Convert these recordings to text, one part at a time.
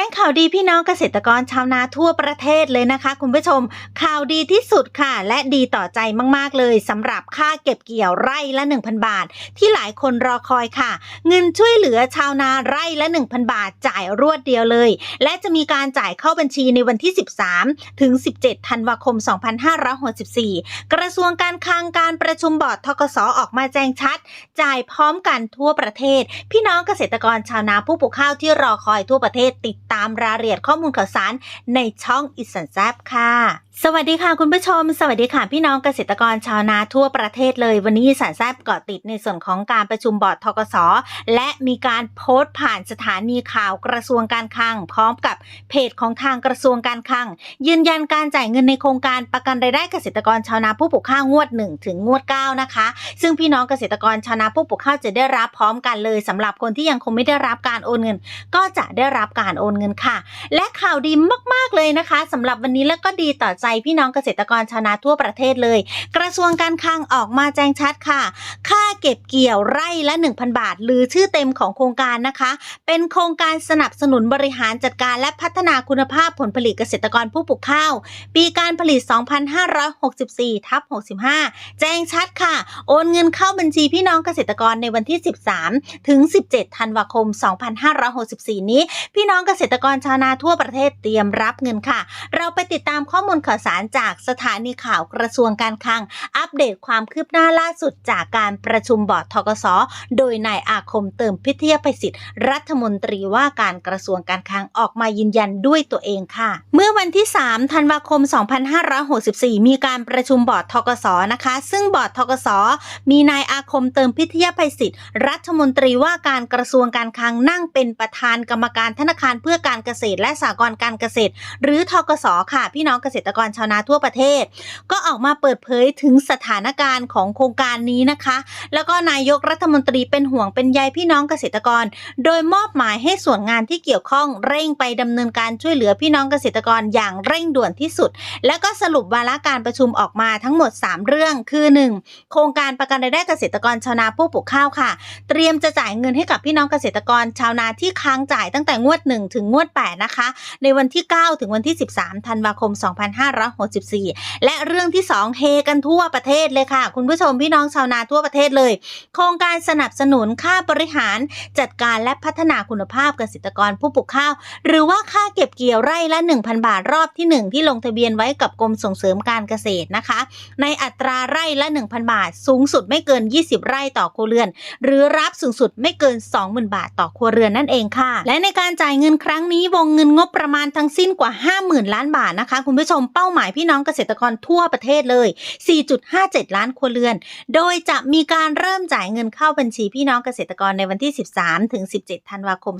จ้ง ข่าวดีพี่น้องเกษตรกรชาวนาทั่วประเทศเลยนะคะ คุณผู้ชม ข่าวดีที่สุดค่ะ และดีต่อใจมากๆเลยสำหรับค่าเก็บเกี่ยวไร่ละ 1,000 บาท ที่หลายคนรอคอยค่ะ เงินช่วยเหลือชาวนาไร่ละ 1,000 บาทจ่ายรวดเดียวเลย และจะมีการจ่ายเข้าบัญชีในวันที่ 13 ถึง 17 ธันวาคม 2564 กระทรวงการคลังการประชุมบอร์ดทกสออกมาแจ้งชัด จ่ายพร้อมกันทั่วประเทศ พี่น้องเกษตรกรชาวนาผู้ปลูกข้าวที่รอคอยทั่วประเทศติดตามรายละเอียดข้อมูลข่าวสารในช่องอิสันแซบค่ะสวัสดีค่ะคุณผู้ชม สวัสดีค่ะพี่น้องเกษตรกรชาวนาทั่วประเทศเลย วันนี้สันแซบเกาะติดในส่วนของการประชุมบอร์ดทกสและมีการโพสต์ผ่านสถานีข่าวกระทรวงการคลัง พร้อมกับเพจของทางกระทรวงการคลัง ยืนยันการจ่ายเงินในโครงการประกันรายได้เกษตรกรชาวนาผู้ปลูกข้าวงวด 1 ถึงงวด 9 นะคะ ซึ่งพี่น้องเกษตรกรชาวนาผู้ปลูกข้าวจะได้รับพร้อมกันเลยสำหรับคนที่ยังคงไม่ได้รับการโอนเงิน ก็จะได้รับการโอนเงินค่ะ และข่าวดีมากๆเลยนะคะสำหรับวันนี้และก็ดีต่อใจพี่น้องเกษตรกรชาวนาทั่วประเทศเลย กระทรวงการคลังออกมาแจ้งชัดค่ะ ค่า เก็บเกี่ยวไร่ละ 1,000 บาท หรือชื่อเต็มของโครงการนะคะ เป็นโครงการสนับสนุนบริหารจัดการและพัฒนาคุณภาพผลผลิตเกษตรกรผู้ปลูกข้าว ปีการผลิต 2564ทับ65 แจ้งชัดค่ะ โอนเงินเข้าบัญชีพี่น้องเกษตรกรในวันที่ 13 ถึง 17 ธันวาคม 2564 นี้ พี่น้องเกษตรกรชาวนาทั่วประเทศเตรียมรับเงินค่ะ เราไปติดตามข้อมูลข่าวสารจากสถานีข่าวกระทรวงการคลัง อัปเดตความคืบหน้าล่าสุดจากการประชุมชุมบอร์ดทกสโดยนายอาคมเติมพิทยาภัยศิษย์รัฐมนตรีว่าการกระทรวงการคลังออกมายืนยันด้วยตัวเองค่ะ เมื่อวันที่ 3 ธันวาคม 2564 มีการประชุมบอร์ดทกสนะคะ ซึ่งบอร์ดทกสมีนายอาคมเติมพิทยาภัยศิษย์รัฐมนตรีว่าการกระทรวงการคลังนั่งเป็นประธานกรรมการธนาคารเพื่อการเกษตรและสหกรณ์การเกษตร หรือทกสค่ะ พี่น้องเกษตรกรชาวนาทั่วประเทศ ก็ออกมาเปิดเผยถึงสถานการณ์ของโครงการนี้นะคะแล้วแล้วก็นายกรัฐมนตรีเป็นห่วงเป็นใยพี่น้องเกษตรกร โดยมอบหมายให้ส่วนงานที่เกี่ยวข้องเร่งไปดำเนินการช่วยเหลือพี่น้องเกษตรกรอย่างเร่งด่วนที่สุด แล้วก็สรุปวาระการประชุมออกมาทั้งหมด 3 เรื่องคือ 1. โครงการประกันรายได้เกษตรกรชาวนาผู้ปลูกข้าวค่ะ เตรียมจะจ่ายเงินให้กับพี่น้องเกษตรกรชาวนาที่ค้างจ่ายตั้งแต่งวด 1 ถึงงวด 8 นะคะ ในวันที่ 9 ถึงวันที่ 13 ธันวาคม 2564 และเรื่องที่ 2 เฮกันทั่วประเทศเลยค่ะ คุณผู้ชมพี่น้องชาวนาทั่วประเทศเลยโครงการสนับสนุนค่าบริหารจัดการและพัฒนาคุณภาพเกษตรกรผู้ปลูกข้าว หรือว่าค่าเก็บเกี่ยวไร่ละ 1,000 บาทรอบที่ 1 ที่ลงทะเบียนไว้กับกรมส่งเสริมการเกษตรนะคะ ในอัตราไร่ละ 1,000 บาท สูงสุดไม่เกิน 20 ไร่ต่อครัวเรือน หรือรับสูงสุดไม่เกิน 20,000 บาทต่อครัวเรือนนั่นเองค่ะ และในการจ่ายเงินครั้งนี้วงเงินงบประมาณทั้งสิ้นกว่า 50,000 ล้านบาทนะคะ คุณผู้ชมเป้าหมายพี่น้องเกษตรกรทั่วประเทศเลย 4.57 ล้านครัวเรือน โดยจะมีการเริ่มจ่ายเงินเข้าบัญชีพี่น้องเกษตรกรในวันที่ 13 ถึง 17 ธันวาคม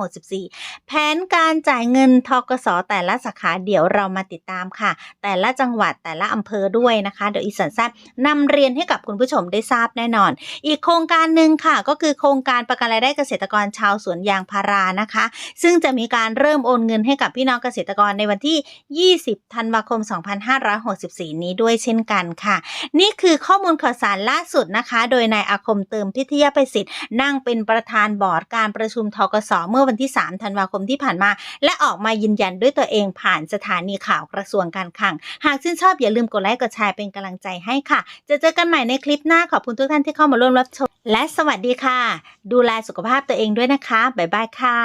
2564 แผนการจ่ายเงินทกสแต่ละสาขาเดี๋ยวเรามาติดตามค่ะ แต่ละจังหวัดแต่ละอำเภอด้วยนะคะเดี๋ยวอีสันแซบนำเรียนให้กับคุณผู้ชมได้ทราบแน่นอน อีกโครงการหนึ่งค่ะ ก็คือโครงการประกันรายได้เกษตรกรชาวสวนยางพารานะคะ ซึ่งจะมีการเริ่มโอนเงินให้กับพี่น้องเกษตรกรในวันที่ 20 ธันวาคม 2564 นี้ด้วยเช่นกันค่ะ นี่คือข้อมูลข่าวสารล่าสุดนะคะโดยนายอาคมเติมพิทยาประสิทธิ์นั่งเป็นประธานบอร์ดการประชุมทกสเมื่อวันที่ 3 ธันวาคมที่ผ่านมา และออกมายืนยันด้วยตัวเองผ่านสถานีข่าวกระทรวงการคลัง หากชื่นชอบอย่าลืมกดไลค์กดแชร์เป็นกำลังใจให้ค่ะ จะเจอกันใหม่ในคลิปหน้าขอบคุณทุกท่านที่เข้ามาร่วมรับชม และสวัสดีค่ะ ดูแลสุขภาพตัวเองด้วยนะคะบ๊ายบายค่ะ